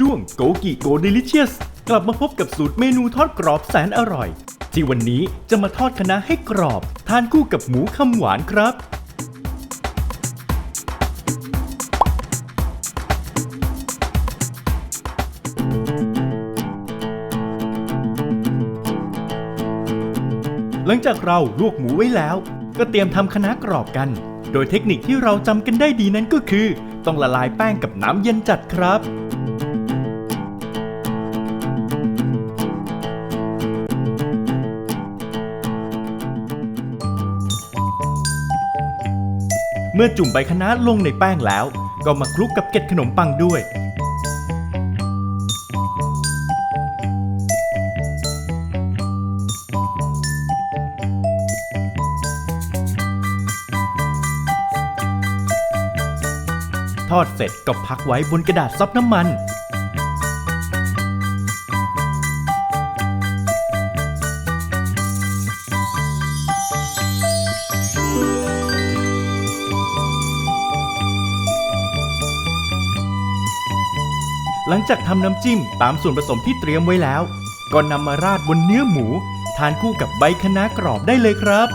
ช่วงโกกิโกเดลิเชียสกลับมาพบกับสูตรเมนูทอดกรอบแสนอร่อย ที่วันนี้จะมาทอดคะน้าให้กรอบ ทานคู่กับหมูคำหวานครับ หลังจากเราลวกหมูไว้แล้ว ก็เตรียมทำคะน้ากรอบกัน โดยเทคนิคที่เราจำกันได้ดีนั้นก็คือ ต้องละลายแป้งกับน้ำเย็นจัดครับ เมื่อจุ่มใบคะน้าลงในแป้งแล้ว ก็มาคลุกกับเกล็ดขนมปังด้วย ทอดเสร็จก็พักไว้บนกระดาษซับน้ำมัน หลังจากทำน้ำจิ้มตามส่วนผสมที่เตรียมไว้แล้ว ก็นำมาราดบนเนื้อหมู ทานคู่กับใบคะน้ากรอบได้เลยครับ